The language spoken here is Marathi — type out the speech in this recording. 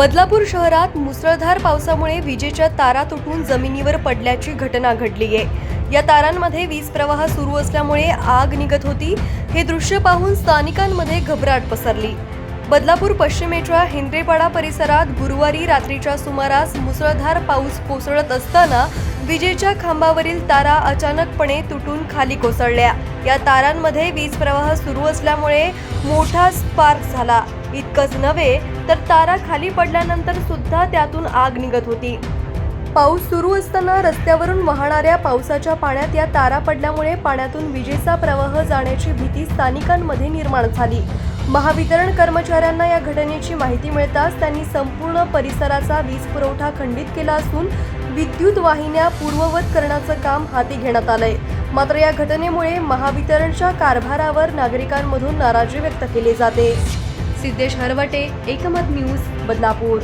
बदलापूर शहरात मुसळधार पावसामुळे विजेच्या तारा तुटून जमिनीवर पडल्याची घटना घडली आहे. या तारांमध्ये वीज प्रवाह सुरू असल्यामुळे आग निघत होती. हे दृश्य पाहून स्थानिकांमध्ये घबराट पसरली. बदलापूर पश्चिमेच्या हिंद्रेपाडा परिसरात गुरुवारी रात्रीच्या सुमारास मुसळधार पाऊस कोसळत असताना विजेच्या खांबावरील तारा अचानकपणे तुटून खाली कोसळल्या. या तारांमध्ये वीज प्रवाह सुरू असल्यामुळे मोठा स्पार्क झाला. इतकंच नव्हे तर तारा खाली पडल्यानंतर सुद्धा त्यातून आग निघत होती. पाऊस सुरू असताना रस्त्यावरून वाहणाऱ्या पावसाच्या पाण्यात या तारा पडल्यामुळे पाण्यातून विजेचा प्रवाह जाण्याची भीती स्थानिकांमध्ये निर्माण झाली. महावितरण कर्मचाऱ्यांना या घटनेची माहिती मिळताच त्यांनी संपूर्ण परिसराचा वीज पुरवठा खंडित केला असून विद्युत वाहिन्या पूर्ववत करण्याचं काम हाती घेण्यात आलंय. मात्र या घटनेमुळे महावितरणच्या कारभारावर नागरिकांमधून नाराजी व्यक्त केली जाते. सिद्धेश हरवटे एकमत न्यूज बदलापूर.